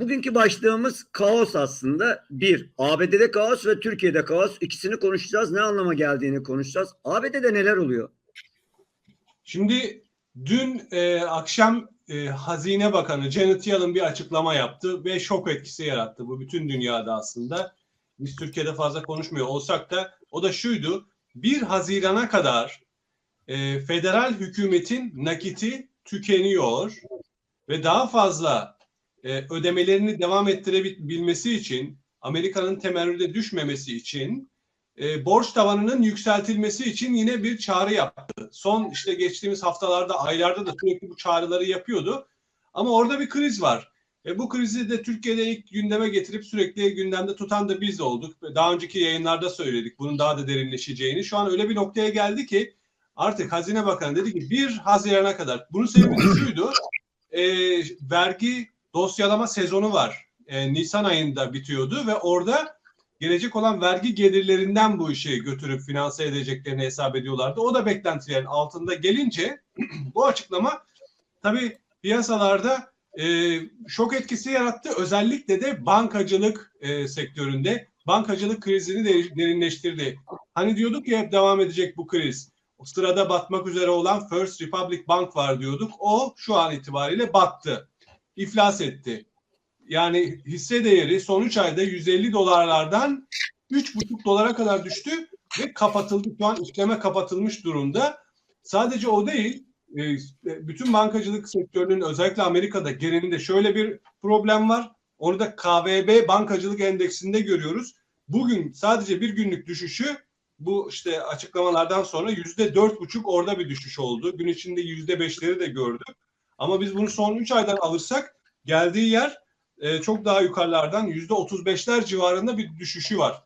bugünkü başlığımız kaos aslında. Bir, ABD'de kaos ve Türkiye'de kaos. İkisini konuşacağız. Ne anlama geldiğini konuşacağız. ABD'de neler oluyor? Şimdi dün e, akşam e, Hazine Bakanı Janet Yellen bir açıklama yaptı ve şok etkisi yarattı bu bütün dünyada aslında. Biz Türkiye'de fazla konuşmuyor olsak da o da şuydu. 1 Haziran'a kadar e, federal hükümetin nakiti tükeniyor ve daha fazla e, ödemelerini devam ettirebilmesi için Amerika'nın temerrüde düşmemesi için e, borç tavanının yükseltilmesi için yine bir çağrı yaptı. Son işte geçtiğimiz haftalarda, aylarda da sürekli bu çağrıları yapıyordu. Ama orada bir kriz var. E, bu krizi de Türkiye'de ilk gündeme getirip sürekli gündemde tutan da biz olduk. Daha önceki yayınlarda söyledik bunun daha da derinleşeceğini. Şu an öyle bir noktaya geldi ki artık Hazine Bakanı dedi ki 1 Haziran'a kadar. Bunun sebebi şuydu. E, vergi dosyalama sezonu var. E, Nisan ayında bitiyordu ve orada gelecek olan vergi gelirlerinden bu işi götürüp finanse edeceklerini hesap ediyorlardı. O da beklentilerin altında gelince bu açıklama tabii piyasalarda e, şok etkisi yarattı. Özellikle de bankacılık e, sektöründe bankacılık krizini de derinleştirdi. Hani diyorduk ya hep devam edecek bu kriz. O sırada batmak üzere olan First Republic Bank var diyorduk. O şu an itibariyle battı. İflas etti. Yani hisse değeri son 3 ayda 150 dolarlardan 3,5 dolara kadar düştü ve kapatıldı. Şu an işleme kapatılmış durumda. Sadece o değil, e, bütün bankacılık sektörünün özellikle Amerika'da genelinde şöyle bir problem var. Onu da KVB bankacılık endeksinde görüyoruz. Bugün sadece bir günlük düşüşü bu işte açıklamalardan sonra yüzde dört buçuk orada bir düşüş oldu. Gün içinde yüzde beşleri de gördük. Ama biz bunu son 3 aydan alırsak geldiği yer e, çok daha yukarılardan yüzde otuz beşler civarında bir düşüşü var.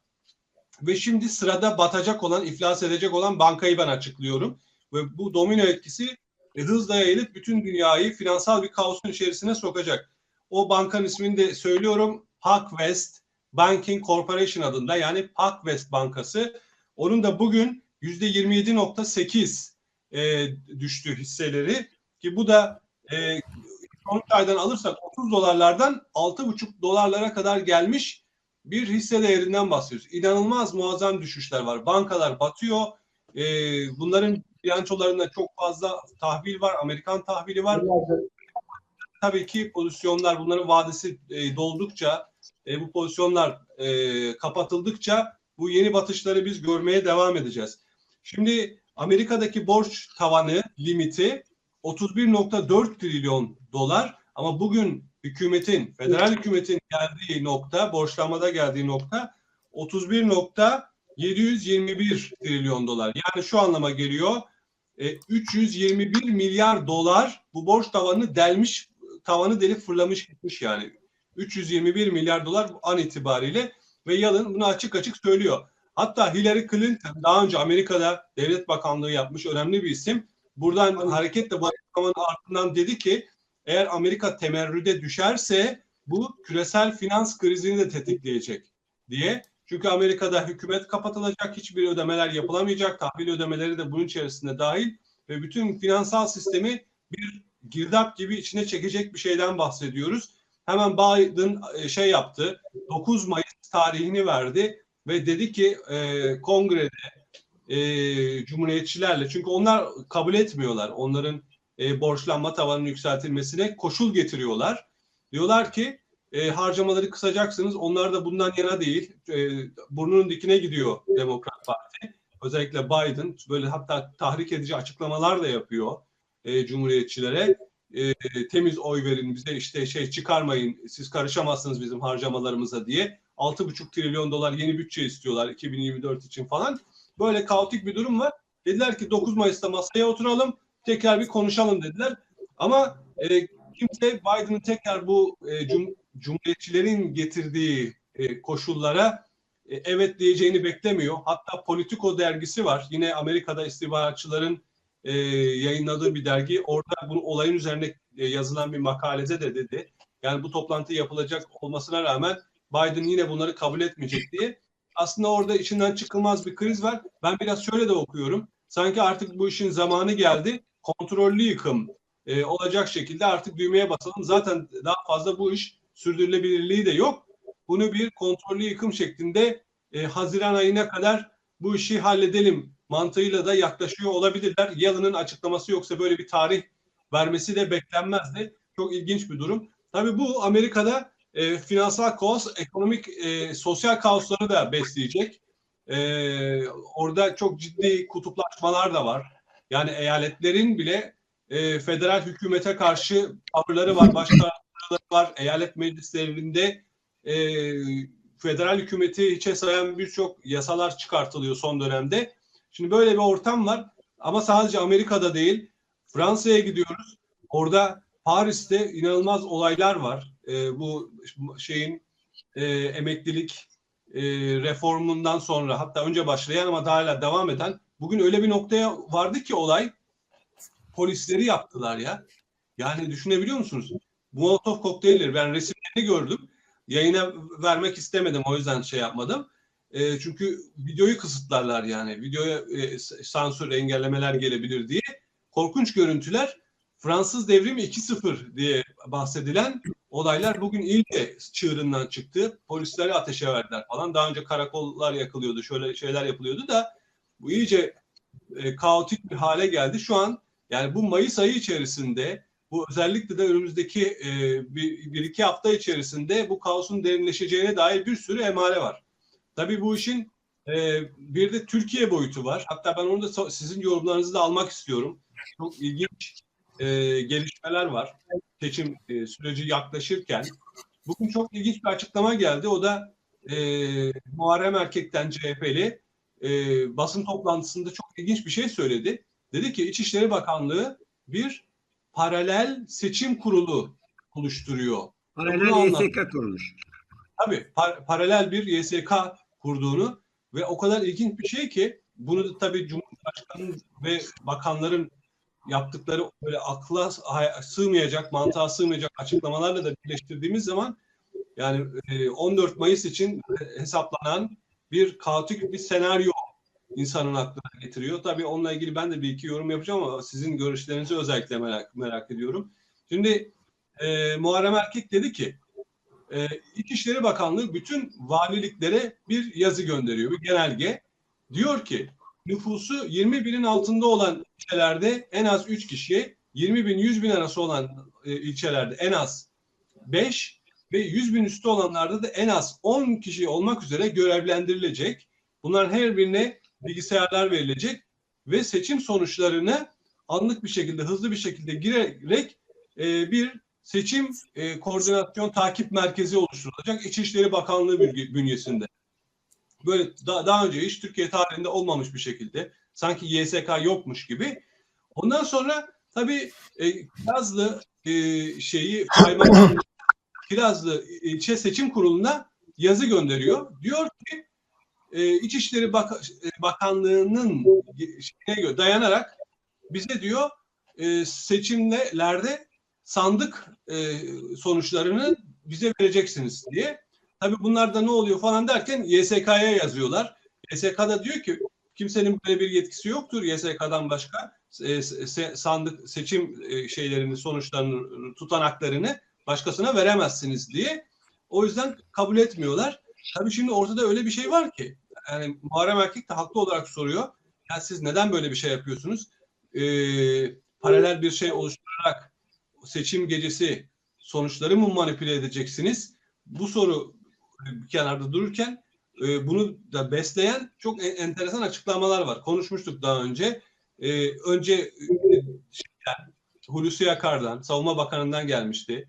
Ve şimdi sırada batacak olan, iflas edecek olan bankayı ben açıklıyorum. Ve bu domino etkisi e, hızla yayılıp bütün dünyayı finansal bir kaosun içerisine sokacak. O bankanın ismini de söylüyorum. PacWest Banking Corporation adında yani PacWest Bankası. Onun da bugün yüzde 27.8 e, düştü hisseleri ki bu da e, son aydan alırsak 30 dolarlardan 6,5 dolarlara kadar gelmiş bir hisse değerinden bahsediyoruz. İnanılmaz muazzam düşüşler var. Bankalar batıyor. E, bunların bilançolarında çok fazla tahvil var. Amerikan tahvili var. Tabii ki pozisyonlar bunların vadesi e, doldukça e, bu pozisyonlar e, kapatıldıkça bu yeni batışları biz görmeye devam edeceğiz. Şimdi Amerika'daki borç tavanı limiti 31.4 trilyon dolar ama bugün hükümetin, federal hükümetin geldiği nokta, borçlanmada geldiği nokta 31.721 trilyon dolar. Yani şu anlama geliyor. E, 321 milyar dolar bu borç tavanını delmiş, tavanı delip fırlamış gitmiş yani. 321 milyar dolar an itibariyle ve Yalın bunu açık açık söylüyor. Hatta Hillary Clinton daha önce Amerika'da devlet bakanlığı yapmış önemli bir isim. Buradan hareketle bu açıklamanın ardından dedi ki eğer Amerika temerrüde düşerse bu küresel finans krizini de tetikleyecek diye. Çünkü Amerika'da hükümet kapatılacak, hiçbir ödemeler yapılamayacak, tahvil ödemeleri de bunun içerisinde dahil ve bütün finansal sistemi bir girdap gibi içine çekecek bir şeyden bahsediyoruz. Hemen Biden e, şey yaptı, 9 Mayıs tarihini verdi ve dedi ki e, kongrede e, cumhuriyetçilerle çünkü onlar kabul etmiyorlar onların e, borçlanma tavanının yükseltilmesine koşul getiriyorlar. Diyorlar ki e, harcamaları kısacaksınız. Onlar da bundan yana değil. E, burnunun dikine gidiyor Demokrat Parti. Özellikle Biden böyle hatta tahrik edici açıklamalar da yapıyor e, cumhuriyetçilere. E, temiz oy verin bize işte şey çıkarmayın siz karışamazsınız bizim harcamalarımıza diye. 6,5 trilyon dolar yeni bütçe istiyorlar 2024 için falan. Böyle kaotik bir durum var. Dediler ki 9 Mayıs'ta masaya oturalım tekrar bir konuşalım dediler. Ama e, kimse Biden'ın tekrar bu e, cum, cumhuriyetçilerin getirdiği e, koşullara e, evet diyeceğini beklemiyor. Hatta Politico dergisi var. Yine Amerika'da istihbaratçıların e, yayınladığı bir dergi. Orada bu olayın üzerine e, yazılan bir makalede de dedi. Yani bu toplantı yapılacak olmasına rağmen Biden yine bunları kabul etmeyecek diye. Aslında orada içinden çıkılmaz bir kriz var. Ben biraz şöyle de okuyorum. Sanki artık bu işin zamanı geldi. Kontrollü yıkım e, olacak şekilde artık düğmeye basalım. Zaten daha fazla bu iş sürdürülebilirliği de yok. Bunu bir kontrollü yıkım şeklinde e, Haziran ayına kadar bu işi halledelim mantığıyla da yaklaşıyor olabilirler. Yalın'ın açıklaması yoksa böyle bir tarih vermesi de beklenmezdi. Çok ilginç bir durum. Tabii bu Amerika'da e, finansal kaos, ekonomik, e, sosyal kaosları da besleyecek. E, orada çok ciddi kutuplaşmalar da var. Yani eyaletlerin bile e, federal hükümete karşı tavırları var, başka var. Eyalet meclislerinde e, federal hükümeti hiçe sayan birçok yasalar çıkartılıyor son dönemde. Şimdi böyle bir ortam var ama sadece Amerika'da değil, Fransa'ya gidiyoruz. Orada Paris'te inanılmaz olaylar var. E, bu şeyin e, emeklilik e, reformundan sonra hatta önce başlayan ama daha hala devam eden bugün öyle bir noktaya vardı ki olay polisleri yaptılar ya. Yani düşünebiliyor musunuz? Molotov kokteylleri ben resimlerini gördüm. Yayına vermek istemedim o yüzden şey yapmadım. E, çünkü videoyu kısıtlarlar yani. Videoya e, sansür engellemeler gelebilir diye. Korkunç görüntüler. Fransız devrimi 2-0 diye bahsedilen olaylar bugün iyice çığırından çıktı. Polisleri ateşe verdiler falan. Daha önce karakollar yakılıyordu, şöyle şeyler yapılıyordu da bu iyice e, kaotik bir hale geldi. Şu an yani bu Mayıs ayı içerisinde bu özellikle de önümüzdeki e, bir, bir iki hafta içerisinde bu kaosun derinleşeceğine dair bir sürü emare var. Tabii bu işin e, bir de Türkiye boyutu var. Hatta ben onu da sizin yorumlarınızı da almak istiyorum. Çok ilginç e, gelişmeler var. Seçim e, süreci yaklaşırken. Bugün çok ilginç bir açıklama geldi. O da e, Muharrem Erkek'ten CHP'li e, basın toplantısında çok ilginç bir şey söyledi. Dedi ki İçişleri Bakanlığı bir paralel seçim kurulu oluşturuyor. Bunu Paralel anlat- YSK kurmuş. Tabii par- paralel bir YSK kurduğunu ve o kadar ilginç bir şey ki bunu da tabii Cumhurbaşkanı ve bakanların yaptıkları böyle akla sığmayacak, mantığa sığmayacak açıklamalarla da birleştirdiğimiz zaman yani e, 14 Mayıs için hesaplanan bir kaotik bir senaryo insanın aklına getiriyor. Tabii onunla ilgili ben de bir iki yorum yapacağım ama sizin görüşlerinizi özellikle merak, merak ediyorum. Şimdi e, Muharrem Erkek dedi ki e, İçişleri Bakanlığı bütün valiliklere bir yazı gönderiyor, bir genelge. Diyor ki nüfusu 20 binin altında olan ilçelerde en az 3 kişi, 20 bin 100 bin arası olan e, ilçelerde en az 5 ve 100 bin üstü olanlarda da en az 10 kişi olmak üzere görevlendirilecek. Bunların her birine bilgisayarlar verilecek ve seçim sonuçlarını anlık bir şekilde, hızlı bir şekilde girerek e, bir seçim e, koordinasyon takip merkezi oluşturulacak İçişleri Bakanlığı bünyesinde. Böyle da, daha önce hiç Türkiye tarihinde olmamış bir şekilde sanki YSK yokmuş gibi. Ondan sonra tabii e, Kirazlı e, şeyi kaymakam Kirazlı ilçe seçim kuruluna yazı gönderiyor. Diyor ki e, İçişleri Bak- e, Bakanlığı'nın şeyine göre dayanarak bize diyor e, seçimlerde sandık e, sonuçlarını bize vereceksiniz diye. Tabii bunlarda ne oluyor falan derken YSK'ya yazıyorlar. YSK da diyor ki kimsenin böyle bir yetkisi yoktur YSK'dan başka. E, se- sandık seçim e, şeylerini sonuçlarını tutanaklarını başkasına veremezsiniz diye. O yüzden kabul etmiyorlar. Tabii şimdi ortada öyle bir şey var ki yani Muharrem Erkek de haklı olarak soruyor. Ya siz neden böyle bir şey yapıyorsunuz? Ee, paralel bir şey oluşturarak seçim gecesi sonuçları mı manipüle edeceksiniz? Bu soru bir kenarda dururken e, bunu da besleyen çok en- enteresan açıklamalar var. Konuşmuştuk daha önce. E, önce e, şeyden, Hulusi Akar'dan, Savunma Bakanı'ndan gelmişti.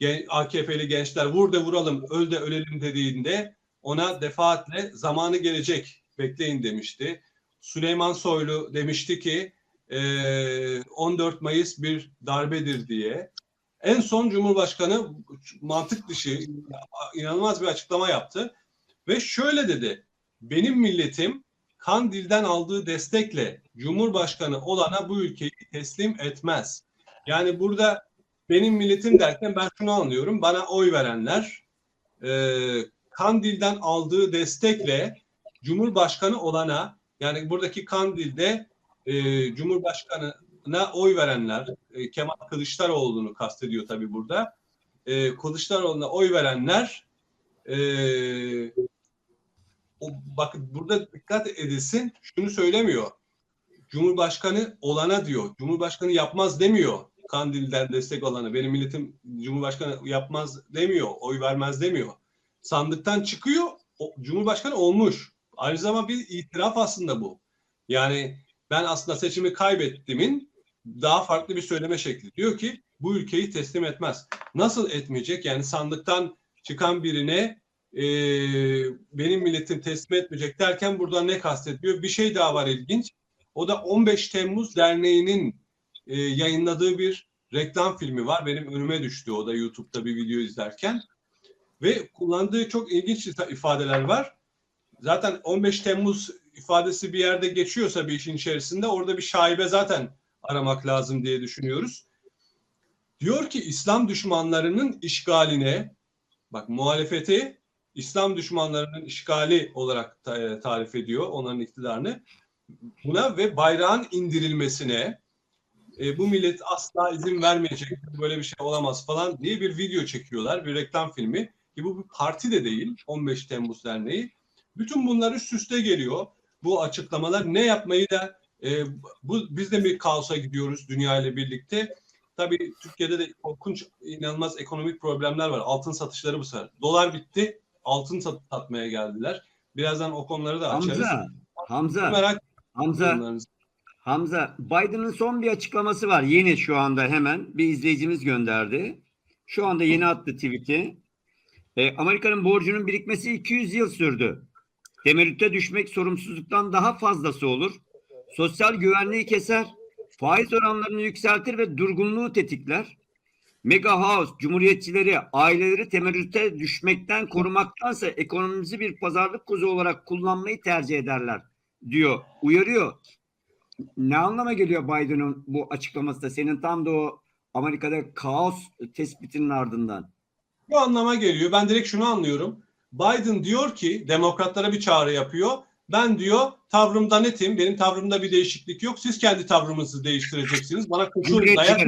Gen- AKP'li gençler vur da vuralım, öl de ölelim dediğinde ona defaatle zamanı gelecek, bekleyin demişti. Süleyman Soylu demişti ki e, 14 Mayıs bir darbedir diye. En son Cumhurbaşkanı mantık dışı inanılmaz bir açıklama yaptı ve şöyle dedi. Benim milletim Kandil'den aldığı destekle Cumhurbaşkanı olana bu ülkeyi teslim etmez. Yani burada benim milletim derken ben şunu anlıyorum. Bana oy verenler e, Kandil'den aldığı destekle Cumhurbaşkanı olana yani buradaki Kandil'de e, Cumhurbaşkanına oy verenler e, Kemal Kılıçdaroğlu'nu kastediyor tabii burada. e, Kılıçdaroğlu'na oy verenler e, o, bakın burada dikkat edilsin şunu söylemiyor. Cumhurbaşkanı olana diyor. Cumhurbaşkanı yapmaz demiyor. Kandil'den destek olanı. Benim milletim Cumhurbaşkanı yapmaz demiyor. Oy vermez demiyor. Sandıktan çıkıyor. O, Cumhurbaşkanı olmuş. Aynı zamanda bir itiraf aslında bu. Yani ben aslında seçimi kaybettiğimin daha farklı bir söyleme şekli. Diyor ki bu ülkeyi teslim etmez. Nasıl etmeyecek? Yani sandıktan çıkan birine e, benim milletim teslim etmeyecek derken burada ne kastediyor? Bir şey daha var ilginç. O da 15 Temmuz Derneği'nin e, yayınladığı bir reklam filmi var. Benim önüme düştü o da YouTube'da bir video izlerken. Ve kullandığı çok ilginç ifadeler var. Zaten 15 Temmuz ifadesi bir yerde geçiyorsa bir işin içerisinde orada bir şaibe zaten aramak lazım diye düşünüyoruz. Diyor ki İslam düşmanlarının işgaline, bak muhalefeti İslam düşmanlarının işgali olarak ta- tarif ediyor onların iktidarını. Buna ve bayrağın indirilmesine e, bu millet asla izin vermeyecek, böyle bir şey olamaz falan diye bir video çekiyorlar, bir reklam filmi. Ki bu bir parti de değil, 15 Temmuz Derneği. Bütün bunlar üst üste geliyor. Bu açıklamalar ne yapmayı da e, bu biz de bir kaosa gidiyoruz dünya ile birlikte. Tabii Türkiye'de de korkunç, inanılmaz ekonomik problemler var. Altın satışları bu sefer. Dolar bitti, altın sat, satmaya geldiler. Birazdan o konuları da açarız. Hamza, Hamza, Merak Hamza. Hamza, Biden'ın son bir açıklaması var. Yeni şu anda hemen bir izleyicimiz gönderdi. Şu anda yeni attı tweet'i. E, Amerika'nın borcunun birikmesi 200 yıl sürdü. Temerrüte düşmek sorumsuzluktan daha fazlası olur. Sosyal güvenliği keser. Faiz oranlarını yükseltir ve durgunluğu tetikler. Mega House, cumhuriyetçileri, aileleri temerrüte düşmekten korumaktansa ekonomimizi bir pazarlık kozu olarak kullanmayı tercih ederler diyor. Uyarıyor. Ne anlama geliyor Biden'ın bu açıklaması da? Senin tam da o Amerika'da kaos tespitinin ardından. Bu anlama geliyor. Ben direkt şunu anlıyorum. Biden diyor ki demokratlara bir çağrı yapıyor. Ben diyor tavrımda netim. Benim tavrımda bir değişiklik yok. Siz kendi tavrınızı değiştireceksiniz. Bana koşul dayak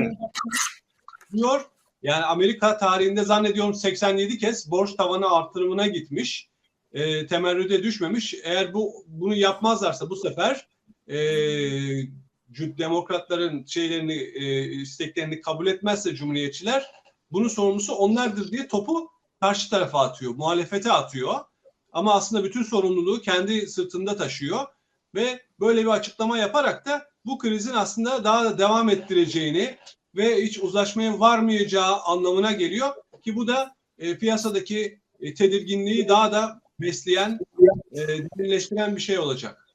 diyor. Yani Amerika tarihinde zannediyorum 87 kez borç tavanı artırımına gitmiş. E, temerrüde düşmemiş. Eğer bu bunu yapmazlarsa bu sefer e, demokratların şeylerini e, isteklerini kabul etmezse cumhuriyetçiler bunun sorumlusu onlardır diye topu karşı tarafa atıyor, muhalefete atıyor. Ama aslında bütün sorumluluğu kendi sırtında taşıyor ve böyle bir açıklama yaparak da bu krizin aslında daha da devam ettireceğini ve hiç uzlaşmaya varmayacağı anlamına geliyor ki bu da e, piyasadaki e, tedirginliği daha da besleyen, e, derinleştiren bir şey olacak.